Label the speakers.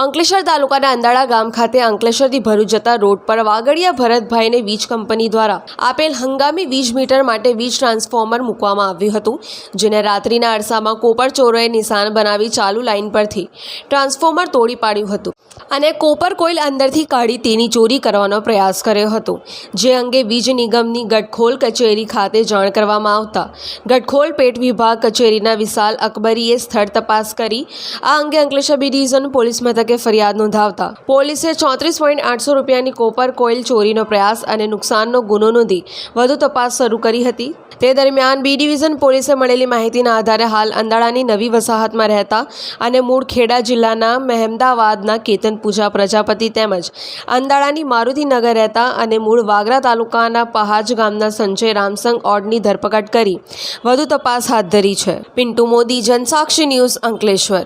Speaker 1: અંકલેશ્વર તાલુકાના અંદાળા ગામ ખાતે અંકલેશ્વરથી ભરૂચ જતા રોડ પર વાગડિયા ભરતભાઈને વીજ કંપની દ્વારા આપેલ હંગામી વીજ મીટર માટે વીજ ટ્રાન્સફોર્મર મૂકવામાં આવ્યું હતું, જેને રાત્રિના અરસામાં કોપર ચોરોએ નિશાન બનાવી ચાલુ લાઇન પરથી ટ્રાન્સફોર્મર તોડી પાડ્યું હતું અને કોપર કોઇલ અંદરથી કાઢી તેની ચોરી કરવાનો પ્રયાસ કર્યો હતો, જે અંગે વીજ નિગમની ગટખોલ કચેરી ખાતે જાણ કરવામાં આવતા ગટખોલ પેટ વિભાગ કચેરીના વિશાલ અકબરીએ સ્થળ તપાસ કરી, આ અંગે અંકલેશ્વર બી ડિવિઝન પોલીસ મથકે ફરિયાદ નોંધાવતા. પોલીસે ચોત્રીસ પોઈન્ટ આઠસો રૂપિયાની કોપર કોઇલ ચોરીનો પ્રયાસ અને નુકસાનનો ગુનો નોંધી વધુ તપાસ શરૂ કરી હતી. તે દરમિયાન બી ડિવિઝન પોલીસે મળેલી માહિતીના આધારે હાલ અંદાળાની નવી વસાહતમાં રહેતા અને મૂળ ખેડા જિલ્લાના મહેમદાવાદના કેતન પૂજા પ્રજાપતિ તેમજ અંદાળાની મારુતિનગર રહેતા અને મૂળ વાગરા તાલુકાના પહાજ ગામના સંજય રામસંગ ઓડની ધરપકડ કરી. વધુ તપાસ હાથ ધરી છે. પિન્ટુ મોદી, જનસાક્ષી ન્યૂઝ અંકલેશ્વર.